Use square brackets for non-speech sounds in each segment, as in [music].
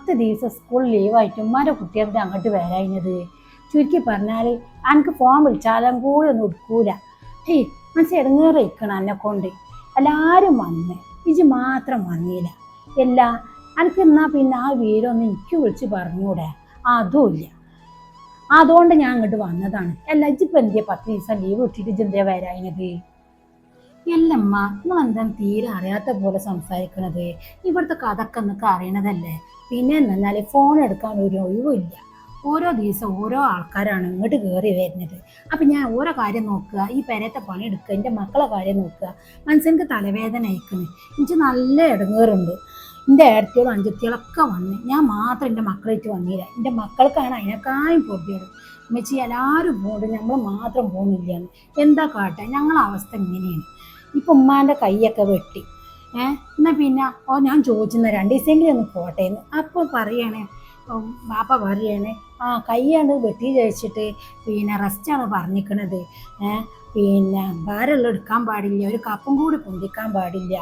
പത്ത് ദിവസം സ്കൂൾ ലീവായിട്ട് ഉമ്മാന്റെ കുട്ടികളുടെ അങ്ങോട്ട് വരാഞ്ഞത്. ചുരുക്കി പറഞ്ഞാൽ എനിക്ക് ഫോൺ വിളിച്ചാലും കൂടെ ഒന്നും എടുക്കൂല. ഹേയ് ഇടങ്ങേറെ ഇടങ്ങേറിക്കണം എന്നെ കൊണ്ട്. എല്ലാവരും വന്ന്. ഇജ് മാത്രം വന്നില്ല. എല്ലാ എനിക്ക് എന്നാ പിന്നെ ആ വീരൊന്ന് എനിക്ക് വിളിച്ച് പറഞ്ഞൂടെ? അതുമില്ല അതുകൊണ്ട് ഞാൻ അങ്ങോട്ട് വന്നതാണ്. അല്ല ഇജിപ്പോൾ എന്തിയാ പത്ത് ദിവസം ലീവ് ഇട്ടിട്ട് ഇജ് എന്തിയാ വരാഞ്ഞത്? എല്ലമ്മ നിങ്ങൾ എന്താ തീരെ അറിയാത്ത പോലെ സംസാരിക്കണത്? ഇവിടുത്തെ കഥക്കെ എന്നൊക്കെ അറിയണതല്ലേ? പിന്നെ എന്നാൽ ഫോൺ എടുക്കാൻ ഒരു ഒഴിവില്ല ഓരോ ദിവസം ഓരോ ആൾക്കാരാണ് ഇങ്ങോട്ട് കയറി വരുന്നത്. അപ്പം ഞാൻ ഓരോ കാര്യം നോക്കുക ഈ പെരത്തെ പണി എടുക്കുക എന്റെ മക്കളെ കാര്യം നോക്കുക. മനസ്സിനക്ക് തലവേദന അയക്കുന്നു എനിക്ക് നല്ല ഇടങ്ങേറുണ്ട്. എന്റെ ഏടത്തികളും അഞ്ചത്തികളൊക്കെ വന്ന് ഞാൻ മാത്രം എന്റെ മക്കളായിട്ട് വന്നില്ല. എന്റെ മക്കൾക്കാണ് അതിനേക്കാളും പൊടിയത് അമ്മച്ചി എല്ലാവരും പോകുന്നുണ്ട് നമ്മൾ മാത്രം പോകുന്നില്ല എന്താ കാട്ടെ? ഞങ്ങളെ അവസ്ഥ ഇങ്ങനെയാണ്. ഇപ്പം ഉമ്മാന്റെ കൈയൊക്കെ വെട്ടി. ഏ? എന്നാൽ പിന്നെ ഓ ഞാൻ ചോദിച്ചിരുന്ന രണ്ട് ദിവസമെങ്കിലും ഒന്ന് പോട്ടെ എന്ന് അപ്പോൾ പറയണേ ബാപ്പ പറയണേ ആ കൈയാണ് വെട്ടി കഴിച്ചിട്ട് പിന്നെ റെസ്റ്റാണ് പറഞ്ഞിക്കണത്. ഏ? പിന്നെ ഭാരമുള്ള എടുക്കാൻ പാടില്ല ഒരു കപ്പും കൂടി പൊന്തിക്കാൻ പാടില്ല.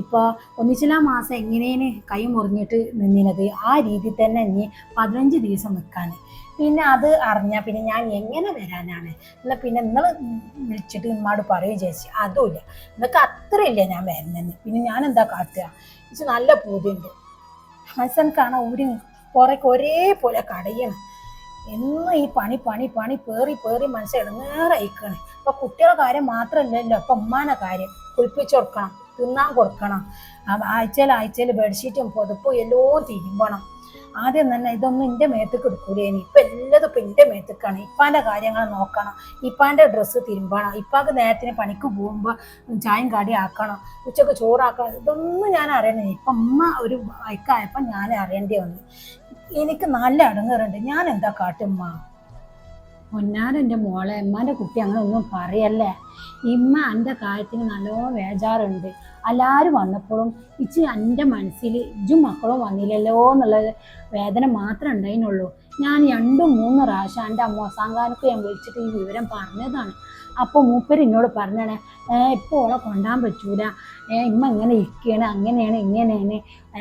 ഇപ്പോൾ ഒന്നിച്ചിലാ മാസം എങ്ങനെയാണ് കൈ മുറിഞ്ഞിട്ട് നിന്നിനത്? ആ രീതിയിൽ തന്നെ ഇനി പതിനഞ്ച് ദിവസം നിൽക്കാൻ പിന്നെ അത് അറിഞ്ഞാൽ പിന്നെ ഞാൻ എങ്ങനെ വരാനാണ്? എന്നാൽ പിന്നെ നിങ്ങൾ വിളിച്ചിട്ട് ഉമ്മാട് പറയുകയും ചേച്ചി അതുമില്ല നിങ്ങൾക്ക് അത്രയില്ല ഞാൻ വരുന്നതെന്ന് പിന്നെ ഞാൻ എന്താ കാട്ടുക? ഇത് നല്ല പൂതിയുണ്ട്. മനസ്സനക്കാണ് ഒരു പുറക്ക് ഒരേപോലെ കടയണം. എന്നും ഈ പണി പണി പണി പേറി പേറി മനസ്സ് ഇടങ്ങേറയിക്കണേ ഇപ്പൊ കുട്ടികളുടെ കാര്യം മാത്രമല്ലല്ലോ ഇപ്പൊ ഉമ്മാനെ കാര്യം. കുളിപ്പിച്ചൊടുക്കണം തിന്നാൻ കൊടുക്കണം. ആഴ്ചയിൽ ആഴ്ചയിൽ ബെഡ്ഷീറ്റും പൊതുപ്പും എല്ലാം തിരുമ്പണം. ആദ്യം തന്നെ ഇതൊന്നും എന്റെ മേത്തേക്ക് എടുക്കൂലേനി ഇപ്പം എല്ലാതും ഇപ്പം എന്റെ മേത്തേക്കാണ്. ഇപ്പാന്റെ കാര്യങ്ങൾ നോക്കണം. ഇപ്പാന്റെ ഡ്രസ്സ് തിരുമ്പണം. ഇപ്പാക്ക് നേരത്തിന് പണിക്ക് പോകുമ്പോൾ ചായം കാടി ആക്കണം. ഉച്ചയ്ക്ക് ചോറാക്കണം. ഇതൊന്നും ഞാൻ അറിയണേ ഇപ്പം അമ്മ ഒരു വൈക്കായപ്പം ഞാൻ അറിയേണ്ടി വന്നു. എനിക്ക് നല്ല അടങ്ങറുണ്ട്. ഞാൻ എന്താ കാട്ടുമ്മ പൊന്നാരെന്റെ മോളെ ഉമ്മാന്റെ കുട്ടി അങ്ങനെ ഒന്നും പറയല്ലേ? ഇമ്മ എന്റെ കാര്യത്തിന് നല്ലോണം വേജാറുണ്ട്. എല്ലാവരും വന്നപ്പോഴും ഇച്ചി എന്റെ മനസ്സിൽ ഇജും മക്കളും വന്നില്ലല്ലോ എന്നുള്ള വേദന മാത്രമേ ഉണ്ടായിരുന്നുള്ളൂ. ഞാൻ രണ്ടും മൂന്ന് പ്രാവശ്യം എന്റെ അമ്മോസാങ്കാനൊക്കെ ഞാൻ വിളിച്ചിട്ട് ഈ വിവരം പറഞ്ഞതാണ്. അപ്പോൾ മൂപ്പര് എന്നോട് പറഞ്ഞാണ് ഇപ്പോൾ ഓളെ കൊണ്ടാൻ പറ്റൂല. ഇമ്മ ഇങ്ങനെ ഇരിക്കുകയാണ് അങ്ങനെയാണ് ഇങ്ങനെയാണ്.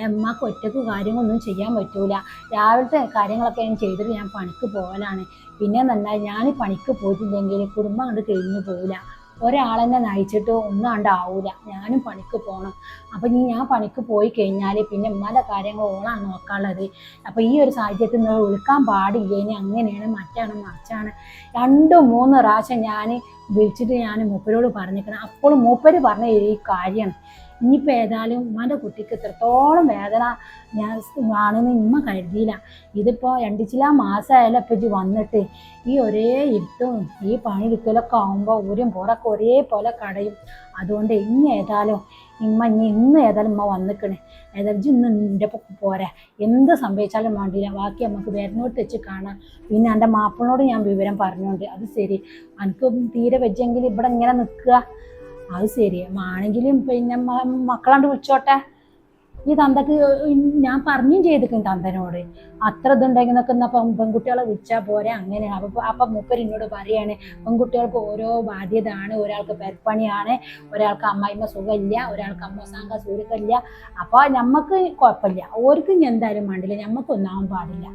അമ്മയ്ക്ക് ഒറ്റയ്ക്ക് കാര്യങ്ങളൊന്നും ചെയ്യാൻ പറ്റൂല. രാവിലത്തെ കാര്യങ്ങളൊക്കെ ഞാൻ ചെയ്തിട്ട് ഞാൻ പണിക്ക് പോകലാണ്. പിന്നെ നന്നായി ഞാൻ പണിക്ക് പോയിട്ടില്ലെങ്കിൽ കുടുംബം കണ്ട് കഴിഞ്ഞു പോകില്ല ഒരാളെന്നെ നയിച്ചിട്ട് ഒന്നും ഉണ്ടാവൂല ഞാനും പണിക്ക് പോകണം അപ്പം ഇനി ഞാൻ പണിക്ക് പോയി കഴിഞ്ഞാൽ പിന്നെ ഉമ്മാന്റെ കാര്യങ്ങൾ ഓളാണ് നോക്കാനുള്ളത്. അപ്പം ഈ ഒരു സാഹചര്യത്തിൽ നിന്ന് വിളിക്കാൻ പാടില്ല. ഇനി അങ്ങനെയാണ് മറ്റാണ് മറിച്ചാണ്. രണ്ട് മൂന്ന് പ്രാവശ്യം ഞാൻ വിളിച്ചിട്ട് ഞാൻ മൂപ്പരോട് പറഞ്ഞിരിക്കണം അപ്പോൾ മൂപ്പര് പറഞ്ഞ ഈ കാര്യമാണ്. ഇനിയിപ്പോൾ ഏതായാലും ഉമ്മാന്റെ കുട്ടിക്ക് ഇത്രത്തോളം വേദന ഞാൻ ആണെന്ന് ഇമ്മ കരുതിയില്ല. ഇതിപ്പോൾ രണ്ടിച്ചില മാസമായാലും ഇപ്പം ഇത് വന്നിട്ട് ഈ ഒരേ ഇരുട്ടും ഈ പണിയെടുക്കലൊക്കെ ആകുമ്പോൾ ഊരും പുറമൊക്കെ ഒരേപോലെ കടയും. അതുകൊണ്ട് ഇനി ഏതായാലും ഇമ്മ ഇനി ഇന്ന് ഏതായാലും ഉമ്മ വന്നിക്കണേ. ഏതായാലും ഇന്ന് എന്റെ പോരാ. എന്ത് സംഭവിച്ചാലും വേണ്ടിയില്ല ബാക്കി നമുക്ക് വരുന്നോട്ട് വെച്ച് കാണാം. പിന്നെ എന്റെ മാപ്പിളിനോട് ഞാൻ വിവരം പറഞ്ഞുകൊണ്ട് അത് ശരി. എനിക്ക് തീരെ വെച്ചെങ്കിൽ ഇവിടെ ഇങ്ങനെ നിൽക്കുക. അത് ശരി. ആണെങ്കിലും പിന്നെ മക്കളാണ്ട് വിളിച്ചോട്ടെ. ഈ തന്തക്ക് ഞാൻ പറഞ്ഞും ചെയ്തിക്കും തന്തനോട്. അത്ര ഇതുണ്ടെങ്കിൽ നിൽക്കുന്ന പെൺകുട്ടികളെ വിളിച്ചാൽ പോരെ അങ്ങനെ അപ്പം അപ്പം മൂപ്പർ എന്നോട് പറയാണ് പെൺകുട്ടികൾക്ക് ഓരോ ബാധ്യത ആണ് ഒരാൾക്ക് പെരപ്പണിയാണ് ഒരാൾക്ക് അമ്മായിമ്മ സുഖമില്ല ഒരാൾക്ക് അമ്മ സാങ്ക സുഖമില്ല. അപ്പോൾ നമുക്ക് കുഴപ്പമില്ല. ഓർക്കും എന്തായാലും വേണ്ടില്ല. ഞമ്മക്കൊന്നാവാൻ പാടില്ല.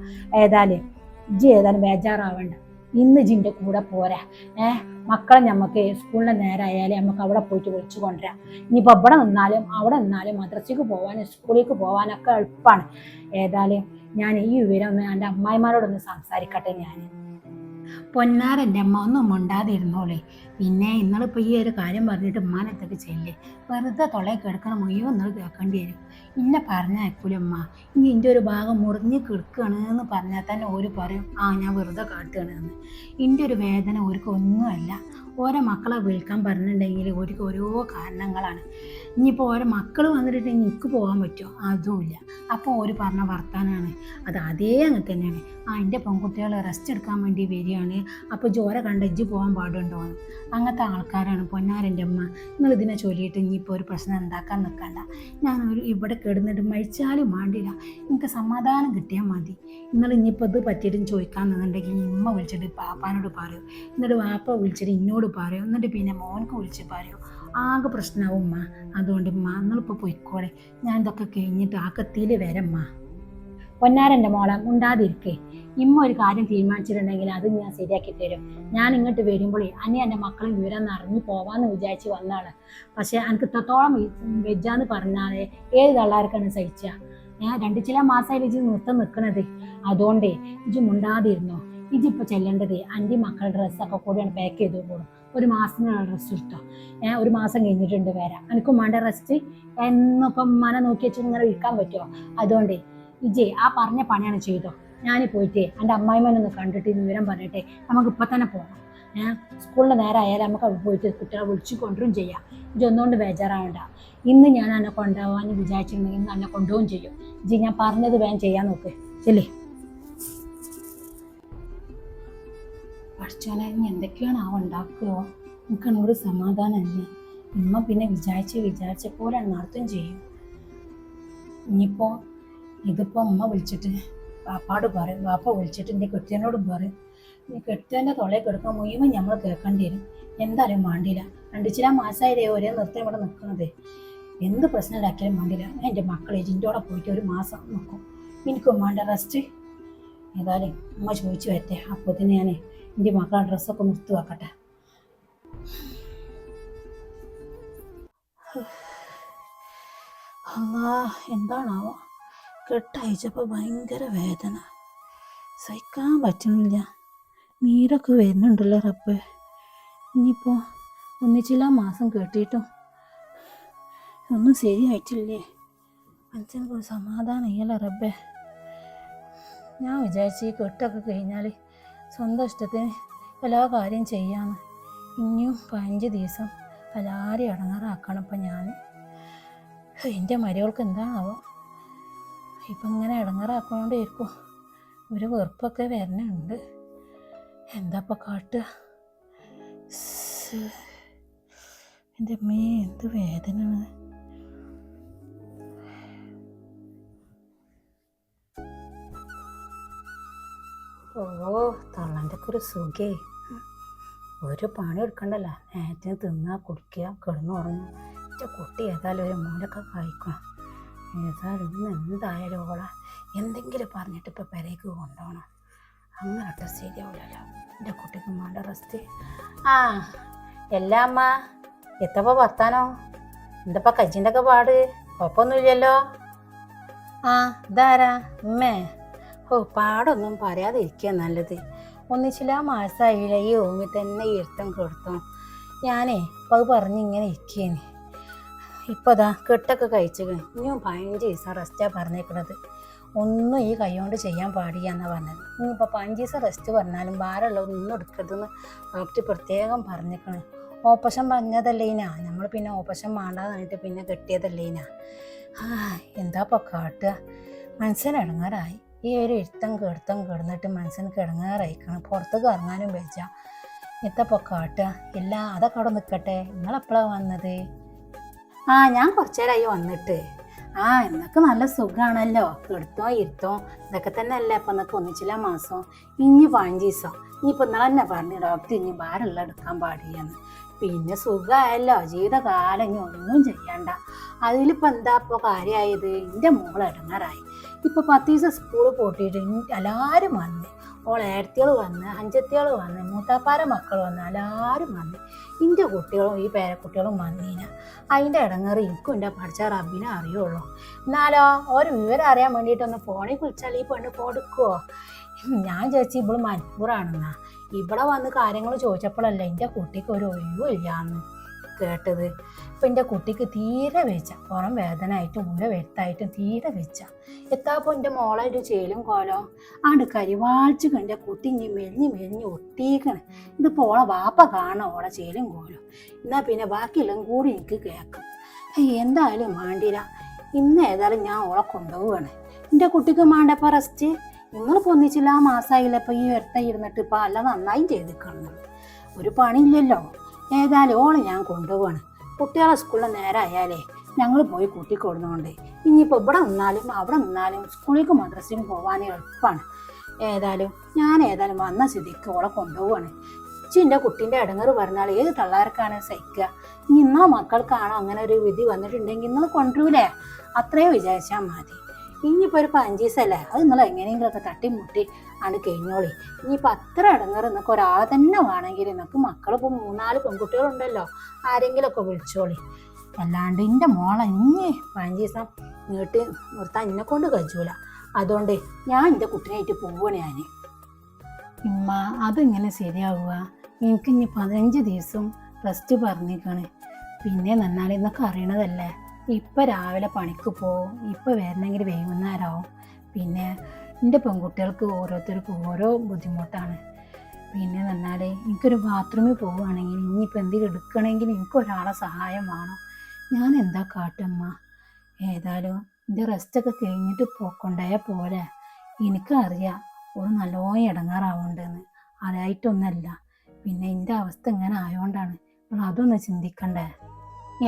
ഏതായാലും ജി ഏതായാലും ബേജാറാവണ്ട. ഇന്ന് ജിന്റെ കൂടെ പോരാ. ഏഹ് മക്കളെ നമുക്ക് സ്കൂളിന്റെ നേരമായാലും നമുക്ക് അവിടെ പോയിട്ട് വിളിച്ചു കൊണ്ടുവരാം. ഇനിയിപ്പോൾ ഇവിടെ നിന്നാലും അവിടെ നിന്നാലും മദ്രസയ്ക്ക് പോകാനും സ്കൂളിലേക്ക് പോകാനൊക്കെ എളുപ്പമാണ് ഏതായാലും ഞാൻ ഈ വിവരം എന്റെ അമ്മായിമാരോടൊന്ന് സംസാരിക്കട്ടെ ഞാൻ പൊന്നാരന്റെ അമ്മ ഒന്നും മുണ്ടാതിരുന്നോളേ. പിന്നെ ഇന്നളിപ്പോൾ ഈ ഒരു കാര്യം പറഞ്ഞിട്ട് ഉമ്മാനത്തൊക്കെ ചെല്ലേ വെറുതെ തൊളയെ കിടക്കണം മുഴുവൻ നിങ്ങൾ കേൾക്കേണ്ടി വരും. ഇന്നെ പറഞ്ഞാൽ അയക്കൂലമ്മ ഇനി എന്റെ ഒരു ഭാഗം മുറിഞ്ഞ് കിടക്കുകയാണ് എന്ന് പറഞ്ഞാൽ തന്നെ ഓര് പറയും ആ ഞാൻ വെറുതെ കാട്ടുകയാണ് ഇതിന്റെ ഒരു വേദന ഓർക്ക് ഒന്നുമല്ല. ഓരോ മക്കളെ വിളിക്കാൻ പറഞ്ഞിട്ടുണ്ടെങ്കിൽ ഓർക്ക് ഓരോ കാരണങ്ങളാണ്. ഇനിയിപ്പോൾ ഓരോ മക്കൾ വന്നിട്ട് എനിക്ക് പോകാൻ പറ്റുമോ അതുമില്ല. അപ്പോൾ ഓര് പറഞ്ഞ വർത്താനാണ്. അത് അതേ അങ്ങനെ തന്നെയാണ്. ആ എന്റെ പെൺകുട്ടികൾ റെസ്റ്റ് എടുക്കാൻ വേണ്ടി വരികയാണ്. അപ്പോൾ ജോര കണ്ട ഇജ്ജ് പോകാൻ പാടുണ്ടോ അങ്ങനത്തെ ആൾക്കാരാണ് പൊന്നാരന്റെ അമ്മ. നിങ്ങൾ ഇതിനെ ചൊല്ലിയിട്ട് ഇനിയിപ്പോൾ ഒരു പ്രശ്നം ഉണ്ടാക്കാൻ നിൽക്കണ്ട. ഞാൻ ഒരു ഇവിടെ കിടന്നിട്ട് മഴിച്ചാലും വേണ്ടില്ല നിങ്ങൾക്ക് സമാധാനം കിട്ടിയാൽ മതി. നിങ്ങൾ ഇനിയിപ്പോൾ ഇത് പറ്റിയിട്ടും ചോദിക്കാൻ നിന്നുണ്ടെങ്കിൽ ഇമ്മ വിളിച്ചിട്ട് പാപ്പാനോട് പറയൂ. എന്നിട്ട് വാപ്പ വിളിച്ചിട്ട് ഇന്നോട് പറയൂ. എന്നിട്ട് പിന്നെ മോനക്ക് വിളിച്ച് പറയൂ. ആകെ പ്രശ്നമാവും ഉമ്മ. അതുകൊണ്ട് ഉമ്മ നിങ്ങളിപ്പോൾ പൊയ്ക്കോളെ. ഞാൻ ഇതൊക്കെ കഴിഞ്ഞിട്ട് ആ കത്തിയിൽ വരമ്മ പൊന്നാരന്റെ മോളെ മുണ്ടാതിരിക്കേ. ഇമ്മ ഒരു കാര്യം തീരുമാനിച്ചിട്ടുണ്ടെങ്കിൽ അത് ഞാൻ ശരിയാക്കി തരും. ഞാൻ ഇങ്ങോട്ട് വരുമ്പോഴേ അനി എന്റെ മക്കളും വിവരം നിറഞ്ഞു പോവാന്ന് വിചാരിച്ച് വന്നാണ് പക്ഷെ എനിക്ക് ഇത്രത്തോളം വെജാന്ന് പറഞ്ഞാലേ ഏത് തള്ളാർക്കാണ് സഹിച്ച? ഞാൻ രണ്ട് ചില മാസമായി വെച്ച് നിർത്തം നിൽക്കണത് അതുകൊണ്ടേ ഇജ് മുണ്ടാതിരുന്നോ? ഇപ്പൊ ചെല്ലേണ്ടത് അന്റെ മക്കളുടെ ഡ്രസ്സൊക്കെ കൂടിയാണ് പാക്ക് ചെയ്ത് പോകും ഒരു മാസത്തിനുള്ള ഡ്രസ്സ് എടുത്തോ? ഞാൻ ഒരു മാസം കഴിഞ്ഞിട്ടുണ്ട് വരാം എനിക്കും വേണ്ട റെസ്റ്റ് എന്നൊക്കെ മന നോക്കി വെച്ച് ഇങ്ങനെ ഇരിക്കാൻ പറ്റുമോ? അതുകൊണ്ടേ ഇജേ ആ പറഞ്ഞ പണിയാണ് ചെയ്തോ. ഞാൻ പോയിട്ടേ എന്റെ അമ്മായിമ്മനൊന്ന് കണ്ടിട്ട് ഇന്ന് വിവരം പറയട്ടെ. നമുക്ക് ഇപ്പം തന്നെ പോകാം ഏഹ് സ്കൂളിന്റെ നേരം ആയാലും നമുക്ക് അവിടെ പോയിട്ട് കുട്ടികളെ വിളിച്ചു കൊണ്ടുവരും ചെയ്യാം. ഇത് ഒന്നുകൊണ്ട് ബേജാറാവണ്ട. ഇന്ന് ഞാൻ എന്നെ കൊണ്ടുപോകാൻ വിചാരിച്ചിട്ടുണ്ടെങ്കിൽ ഇന്ന് എന്നെ കൊണ്ടുപോകും ചെയ്യും. ജി ഞാൻ പറഞ്ഞത് വേഗം ചെയ്യാൻ നോക്ക്. ചെല്ലേ. പഠിച്ചോനെ ഇനി എന്തൊക്കെയാണ് ആ ഉണ്ടാക്കുക? എനിക്കനോട് സമാധാനം തന്നെ ഇമ്മ പിന്നെ വിചാരിച്ച് വിചാരിച്ച പോലെ നടത്തും ചെയ്യും. ഇനിയിപ്പോ ഇതിപ്പോ അമ്മ വിളിച്ചിട്ട് പാപ്പാട് പറയും. പാപ്പ വിളിച്ചിട്ട് എന്റെ കെട്ടിയനോടും പറയും. കെട്ടിയന്റെ തൊളയെ കിടക്കാൻ മുഴുവൻ നമ്മൾ കേൾക്കേണ്ടി വരും. എന്തായാലും മാണ്ടില്ല. രണ്ടിച്ചില മാസമായില്ലേ ഒരേ നൃത്തം ഇവിടെ നിൽക്കുന്നത് എന്ത് പ്രശ്നം ഉണ്ടാക്കിയാലും മാണ്ടില്ല. എന്റെ മക്കളെ ജിന്റോടെ പോയിട്ട് ഒരു മാസം നിൽക്കും എനിക്കും വേണ്ട റെസ്റ്റ് ഏതായാലും അമ്മ ചോദിച്ചു വരട്ടെ. അപ്പോഴത്തേന് ഞാൻ എന്റെ മക്കളുടെ ഡ്രസ്സൊക്കെ നിർത്തി വെക്കട്ടെ. [sighs] അല്ലാ എന്താണാവോ? കെട്ടയച്ചപ്പോൾ ഭയങ്കര വേദന. സഹിക്കാൻ പറ്റുന്നില്ല. നീരൊക്കെ വരുന്നുണ്ടല്ലോ റബ്ബ്. ഇനിയിപ്പോൾ ഒന്നിച്ചില്ല മാസം കേട്ടിട്ടും ഒന്നും ശരിയായിട്ടില്ലേ? മനസ്സിനൊക്കെ ഒരു സമാധാനം ഇല്ല റബ്ബേ. ഞാൻ വിചാരിച്ചു ഈ കെട്ടൊക്കെ കഴിഞ്ഞാൽ സ്വന്തം ഇഷ്ടത്തിന് എല്ലാ കാര്യം ചെയ്യാന്ന്. ഇനിയും പതിനഞ്ച് ദിവസം എല്ലാവരെയും ഇടങ്ങാറാക്കണം ഇപ്പം ഞാൻ എന്റെ മരികൾക്ക് എന്താണാവോ? ഇപ്പം ഇങ്ങനെ ഇടങ്ങാറാക്കണോണ്ടായിരിക്കും ഒരു വെറുപ്പൊക്കെ വരുന്നുണ്ട് എന്താ ഇപ്പം കാട്ടുക എന്റെ അമ്മേ എന്ത് വേദനയാണ് ഓ തള്ളന്റെ ഒക്കെ ഒരു സുഖേ. ഒരു പണി എടുക്കണ്ടല്ലോ. നേരത്തിന് തിന്നുക കുടിക്കുക കിടന്നുറങ്ങുക കുട്ടി ഏതായാലും ഒരു മൂലൊക്കെ കഴിക്കണം ഏതായാലും ഇന്ന് എന്തായാലും ഓളെ എന്തെങ്കിലും പറഞ്ഞിട്ട് ഇപ്പം പെരേക്ക് കൊണ്ടുപോകണം. അങ്ങനെ ഇട്ട് ശരിയാവില്ലല്ലോ എന്റെ കുട്ടിക്ക് മാണ്ട റെസ്റ്റ്. ആ എല്ലാ അമ്മ എത്തപ്പോൾ വർത്താനോ? എന്തപ്പോൾ കജിന്റെ ഒക്കെ പാട്? കുഴപ്പമൊന്നുമില്ലല്ലോ? ആ ഇതാരാ? ഉമ്മേ. ഓ പാടൊന്നും പറയാതെ ഇരിക്കുക നല്ലത്. ഒന്നിച്ചില്ല മാസമായില്ല ഈ ഓമി തന്നെ ഇരുത്തം കൊടുത്തോ? ഞാനേ അപ്പം അത് പറഞ്ഞ് ഇങ്ങനെ ഇരിക്കേന്. ഇപ്പോൾ അതാ കെട്ടൊക്കെ കഴിച്ചത് ഇനിയും പതിനഞ്ച് ദിവസം റെസ്റ്റാണ് പറഞ്ഞേക്കണത്. ഒന്നും ഈ കൈ കൊണ്ട് ചെയ്യാൻ പാടില്ല എന്നാണ് പറഞ്ഞത്. ഇനിയിപ്പോൾ പതിനഞ്ച് ദിവസം റെസ്റ്റ് പറഞ്ഞാലും ഭാരമുള്ള ഒന്നും എടുക്കരുതെന്ന് ഡോക്ടർ പ്രത്യേകം പറഞ്ഞേക്കണ്. ഓപ്പറേഷൻ പറഞ്ഞതല്ലേ ഇനാ? നമ്മൾ പിന്നെ ഓപ്പറേഷൻ വേണ്ടാന്ന് പിന്നെ കെട്ടിയതല്ലേ ഇനാ? ആ എന്താ ഇപ്പോൾ കാട്ടുക മനസ്സിനിടങ്ങാറായി ഈ ഒരു ഇരുത്തം കെടുത്തം കിടന്നിട്ട് മനസ്സിന് കിടങ്ങാറായിക്കണം. പുറത്തേക്ക് ഇറങ്ങാനും വെച്ചാൽ ഇത്തപ്പൊക്കാട്ടുക കാട്ടുക? ഇല്ല അതൊക്കെ അവിടെ നിൽക്കട്ടെ നിങ്ങളെപ്പോഴാണ് വന്നത്? ആ ഞാൻ കുറച്ചേരായി വന്നിട്ട്. ആ എന്നൊക്കെ നല്ല സുഖമാണല്ലോ എടുത്തോ ഇരുത്തോ. ഇതൊക്കെ തന്നെ അല്ലേ അപ്പം എന്നൊക്കെ ഒന്നിച്ചില്ല മാസം. ഇനി പതിനഞ്ച് ദിവസം. ഇനിയിപ്പോൾ ഇന്നലെ തന്നെ പറഞ്ഞു ഡോക്ടർ ഇനി ഭാരമുള്ള എടുക്കാൻ പാടില്ലെന്ന്. പിന്നെ സുഖമായല്ലോ. ജീവിതകാലം ഇനി ഒന്നും ചെയ്യണ്ട. അതിലിപ്പോൾ എന്താ ഇപ്പോൾ കാര്യമായത്? എന്റെ മോൾ ഇടങ്ങാറായി. ഇപ്പോൾ പത്ത് ദിവസം സ്കൂളിൽ പോട്ടിയിട്ട് എല്ലാവരും വന്ന്. ഓൾ ഏടത്തികൾ വന്ന് അഞ്ചത്തികൾ വന്ന് മൂത്താപ്പാര മക്കൾ വന്ന് എല്ലാവരും വന്ന്. എന്റെ കുട്ടികളും ഈ പേരക്കുട്ടികളും വന്നീന. അതിന്റെ ഇടങ്ങേറ് എനിക്കും എന്റെ പഠിച്ച റബിനെ അറിയുള്ളൂ. എന്നാലോ ഒരു വിവരം അറിയാൻ വേണ്ടിയിട്ടൊന്ന് ഫോണിൽ വിളിച്ചാൽ ഈ പെണ്ണ് കൊടുക്കുമോ ഞാൻ ചേച്ചി ഇവൾ മലപ്പൂറാണെന്നാ ഇവിടെ വന്ന് കാര്യങ്ങൾ ചോദിച്ചപ്പോഴല്ല എന്റെ കുട്ടിക്ക് ഒരു ഒഴിവില്ലാന്ന് കേട്ടത്. ഇപ്പം എന്റെ കുട്ടിക്ക് തീരെ വെച്ച. പുറം വേദന ആയിട്ടും ഉര വെത്തായിട്ടും തീരെ വെച്ച. എത്താപ്പോൾ എന്റെ മോളെ ഒരു ചേലും കോലോ? ആണ്ട് കരിവാഴ്ച കണ്ട കുട്ടി ഇനി മെലിഞ്ഞ് മെലിഞ്ഞ് ഒട്ടിക്കണേ. ഇതിപ്പോൾ ഓളെ വാപ്പ കാണണം ഓളെ ചേലും കോലോ. എന്നാൽ പിന്നെ ബാക്കിയെല്ലാം കൂടി എനിക്ക് കേൾക്കും. എന്തായാലും വേണ്ടില്ല ഇന്ന് ഏതായാലും ഞാൻ ഓളെ കൊണ്ടുപോവാണ്. എന്റെ കുട്ടിക്ക് വേണ്ടപ്പോൾ റെസ്റ്റ് നിങ്ങൾ പൊന്നിച്ചില്ല ആ മാസമായില്ല ഇപ്പം ഈ എടുത്ത ഇരുന്നിട്ട് ഇപ്പം അല്ല നന്നായും ചെയ്തിക്കണം ഒരു പണിയില്ലല്ലോ. ഏതായാലും ഓളെ ഞാൻ കൊണ്ടുപോവാണ് കുട്ടികളെ സ്കൂളിൽ നേരമായാലേ ഞങ്ങൾ പോയി കൂട്ടിക്കൊടുന്നുകൊണ്ട് ഇനിയിപ്പോൾ ഇവിടെ നിന്നാലും അവിടെ നിന്നാലും സ്കൂളിലേക്ക് മദ്രസയിലും പോകാൻ എളുപ്പമാണ് ഏതായാലും ഞാൻ ഏതായാലും വന്ന സ്ഥിതിക്ക് ഓളെ കൊണ്ടുപോവാണ്. ചിന്റെ കുട്ടീന്റെ ഇടങ്ങറ് പറഞ്ഞാൽ ഏത് തള്ളാർക്കാണ് സഹിക്കുക? ഇനി ഇന്നാ മക്കൾക്കാണോ അങ്ങനെ ഒരു വിധി വന്നിട്ടുണ്ടെങ്കിൽ ഇന്നത് കൊണ്ടുവരില്ലേ അത്രേ വിചാരിച്ചാൽ മതി. ഇനിയിപ്പോൾ ഒരു പഞ്ചീസല്ലേ? അത് നിങ്ങൾ എങ്ങനെയെങ്കിലുമൊക്കെ തട്ടിമുട്ടി ആണ് കഴിഞ്ഞോളി. ഇനിയിപ്പോൾ അത്ര ഇടങ്ങറ് നിങ്ങൾക്ക് ഒരാളെ തന്നെ വേണമെങ്കിൽ നിങ്ങൾക്ക് മക്കളിപ്പോൾ മൂന്നാൽ പെൺകുട്ടികളുണ്ടല്ലോ ആരെങ്കിലുമൊക്കെ വിളിച്ചോളി. അല്ലാണ്ട് എന്റെ മോളെ ഇനി പഞ്ചീസം നീട്ടി നിർത്താൻ എന്നെ കൊണ്ട് കഴിച്ചൂല. അതുകൊണ്ട് ഞാൻ എന്റെ കുട്ടിനായിട്ട് പോവുകയാണ് ഞാൻ ഇമ്മ അതെങ്ങനെ ശരിയാവുക? എനിക്ക് ഇനി പതിനഞ്ച് ദിവസം റെസ്റ്റ് പറഞ്ഞേക്കാണ്. പിന്നെ നന്നാലി എന്നൊക്കെ അറിയണതല്ലേ? ഇപ്പം രാവിലെ പണിക്ക് പോവും. ഇപ്പം വരണമെങ്കിൽ വൈകുന്നേരമാവും പിന്നെ എന്റെ പെൺകുട്ടികൾക്ക് ഓരോരുത്തർക്കും ഓരോ ബുദ്ധിമുട്ടാണ്. പിന്നെ എന്നാൽ എനിക്കൊരു ബാത്റൂമിൽ പോവുകയാണെങ്കിൽ ഇനിയിപ്പോൾ എന്തെങ്കിലും എടുക്കണമെങ്കിൽ എനിക്ക് ഒരാളെ സഹായം വേണം. ഞാൻ എന്താ കാട്ടമ്മ? ഏതായാലും എന്റെ റെസ്റ്റൊക്കെ കഴിഞ്ഞിട്ട് പോക്കൊണ്ടായാൽ പോലെ എനിക്കറിയാം ഓൾ നല്ലോണം ഇടങ്ങാറാവുണ്ടെന്ന്. അതായിട്ടൊന്നല്ല പിന്നെ എന്റെ അവസ്ഥ ഇങ്ങനെ ആയതുകൊണ്ടാണ് അതൊന്ന് ചിന്തിക്കണ്ടേ?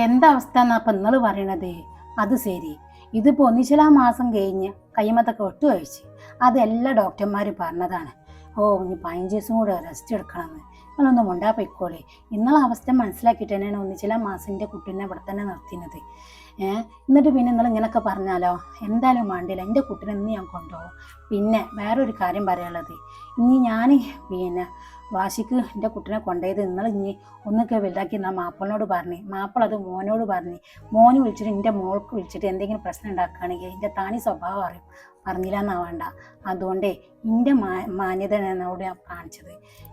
എന്തവസ്ഥ എന്നാ നിങ്ങൾ പറയണത്? അത് ശരി. ഇതിപ്പോൾ ഒന്നിച്ചിലാ മാസം കഴിഞ്ഞ് കൈമത്തൊക്കെ ഒട്ടു കഴിച്ച്. അതെല്ലാ ഡോക്ടർമാർ പറഞ്ഞതാണ്. ഓ ഇനി പതിനഞ്ച് ദിവസം കൂടെ റെസ്റ്റ് എടുക്കണമെന്ന് നിങ്ങളൊന്നും മുണ്ടാ പൊയ്ക്കോളി. ഇന്നലെ അവസ്ഥ മനസ്സിലാക്കിയിട്ട് തന്നെയാണ് ഒന്നിച്ചില മാസിന്റെ കുട്ടീനെ ഇവിടെ തന്നെ നിർത്തിയത്. ഏഹ് എന്നിട്ട് പിന്നെ നിങ്ങൾ ഇങ്ങനെയൊക്കെ പറഞ്ഞാലോ? എന്തായാലും വേണ്ടില്ല എന്റെ കുട്ടീനെ ഇന്ന് ഞാൻ കൊണ്ടുപോകും പിന്നെ വേറൊരു കാര്യം പറയാനുള്ളത്. ഇനി ഞാൻ പിന്നെ വാശിക്ക് എന്റെ കുട്ടിനെ കൊണ്ടുപോയത് നിങ്ങൾ ഇനി ഒന്നൊക്കെ വലുതാക്കി എന്നാൽ മാപ്പിളിനോട് പറഞ്ഞു. മാപ്പിള അത് മോനോട് പറഞ്ഞു. മോന് വിളിച്ചിട്ട് എന്റെ മോൾക്ക് വിളിച്ചിട്ട് എന്തെങ്കിലും പ്രശ്നം ഉണ്ടാക്കുകയാണെങ്കിൽ എന്റെ താനി സ്വഭാവം അറിയും. പറഞ്ഞില്ല എന്നാ വേണ്ട. അതുകൊണ്ടേ എന്റെ മാ മാന്യത എന്നോട് ഞാൻ കാണിച്ചത്.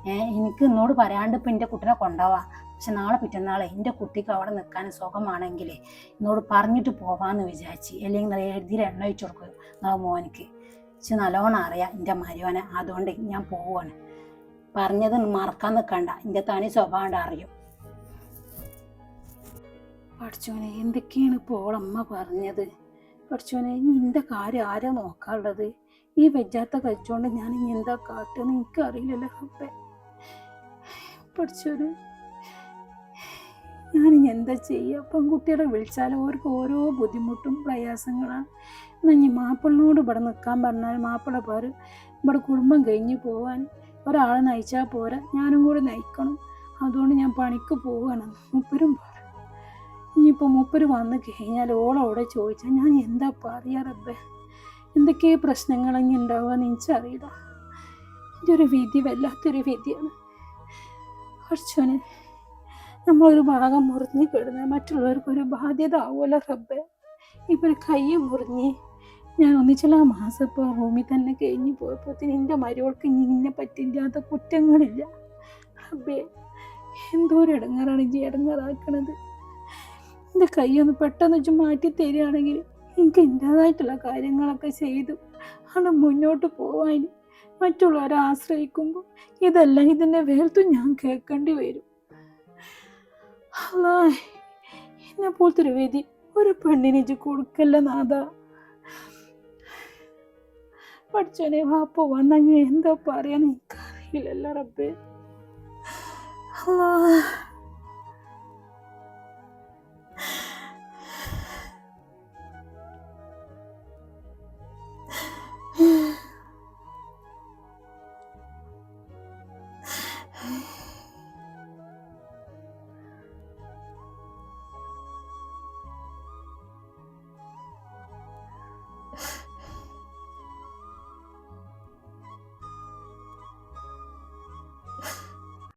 എനിക്ക് എന്നോട് പറയാണ്ട് ഇപ്പം എന്റെ കുട്ടിനെ കൊണ്ടുപോവാം. പക്ഷെ നാളെ പിറ്റന്നാളെ എന്റെ കുട്ടിക്ക് അവിടെ നിൽക്കാൻ സുഖമാണെങ്കിൽ എന്നോട് പറഞ്ഞിട്ട് പോവാന്ന് വിചാരിച്ച്. അല്ലെങ്കിൽ എഴുതിയിൽ എണ്ണ ഒഴിച്ചു കൊടുക്കും മോനിക്ക്. പക്ഷെ നല്ലോണം അറിയാം എന്റെ മരുവനെ അതുകൊണ്ട് ഞാൻ പോവാണ്. പറഞ്ഞത് മറക്കാൻ നിൽക്കണ്ട. എന്റെ തനി സ്വഭാവം അറിയും. പഠിച്ചോനെ എന്തൊക്കെയാണ് ഇപ്പോൾ അമ്മ പറഞ്ഞത്? പഠിച്ചോനെ ഇനി എന്റെ കാര്യം ആരാ നോക്കാനുള്ളത്? ഈ വെജാത്ത കഴിച്ചുകൊണ്ട് ഞാൻ ഇനി എന്താ കാട്ടുമെന്ന് എനിക്കറിയില്ലല്ലോ അപ്പേ പഠിച്ചോനെ ഞാനിനി എന്താ ചെയ്യുക പെൺകുട്ടികളെ വിളിച്ചാൽ അവർക്ക് ഓരോ ബുദ്ധിമുട്ടും പ്രയാസങ്ങളാണ്. എന്നാൽ ഇനി മാപ്പിളിനോട് ഇവിടെ നിൽക്കാൻ പറഞ്ഞാൽ മാപ്പിള പേര്. ഇവിടെ കുടുംബം കഴിഞ്ഞ് പോവാൻ ഒരാളെ നയിച്ചാൽ പോരാ. ഞാനും കൂടി നയിക്കണം. അതുകൊണ്ട് ഞാൻ പണിക്ക് പോവുകയാണ്. മുപ്പരും പറഞ്ഞു ഇനിയിപ്പോൾ മുപ്പര് വന്നു കഴിഞ്ഞാൽ ഓളോടെ ചോദിച്ചാൽ ഞാൻ എന്താ പറയാ റബ്ബേ? എന്തൊക്കെ പ്രശ്നങ്ങൾ ഇനി ഉണ്ടാവുക എനിക്കറിയില്ല. എന്റെ ഒരു വിധി വല്ലാത്തൊരു വിധിയാണ്. കുറച്ചോനെ നമ്മളൊരു ഭാഗം മുറിഞ്ഞ് കിടന്ന് മറ്റുള്ളവർക്കൊരു ബാധ്യത ആവുമല്ലോ റബ്ബേ? ഇവർ കൈ മുറിഞ്ഞ് ഞാൻ ഒന്നിച്ചുള്ള മാസം ഇപ്പോൾ റൂമിൽ തന്നെ കഴിഞ്ഞ് പോയപ്പോൾ എന്റെ മരുവൾക്ക് ഇനി ഇന്നെ പറ്റില്ലാത്ത കുറ്റങ്ങളില്ല. റബ്ബേ എന്തോരം ഇടങ്ങാറാണ് ഇജ്ജി ഇടങ്ങാറാക്കണത്. എന്റെ കൈ ഒന്ന് പെട്ടെന്ന് വെച്ച് മാറ്റി തരികയാണെങ്കിൽ എനിക്ക് എന്റേതായിട്ടുള്ള കാര്യങ്ങളൊക്കെ ചെയ്തു. ആണ് മുന്നോട്ട് പോവാൻ. മറ്റുള്ളവരെ ആശ്രയിക്കുമ്പോൾ ഇതെല്ലാം ഇതിന്റെ വേർത്തും ഞാൻ കേൾക്കേണ്ടി വരും. അല്ലാ എന്നെ പോലത്തെ ഒരു വിധി ഒരു പെണ്ണിനെ കൊടുക്കല്ല നാഥ. പഠിച്ചോനെ വാപ്പ വന്ന എന്താ പറയാന്ന് എനിക്കറിയില്ലല്ലോ റബ്ബേ അല്ലാ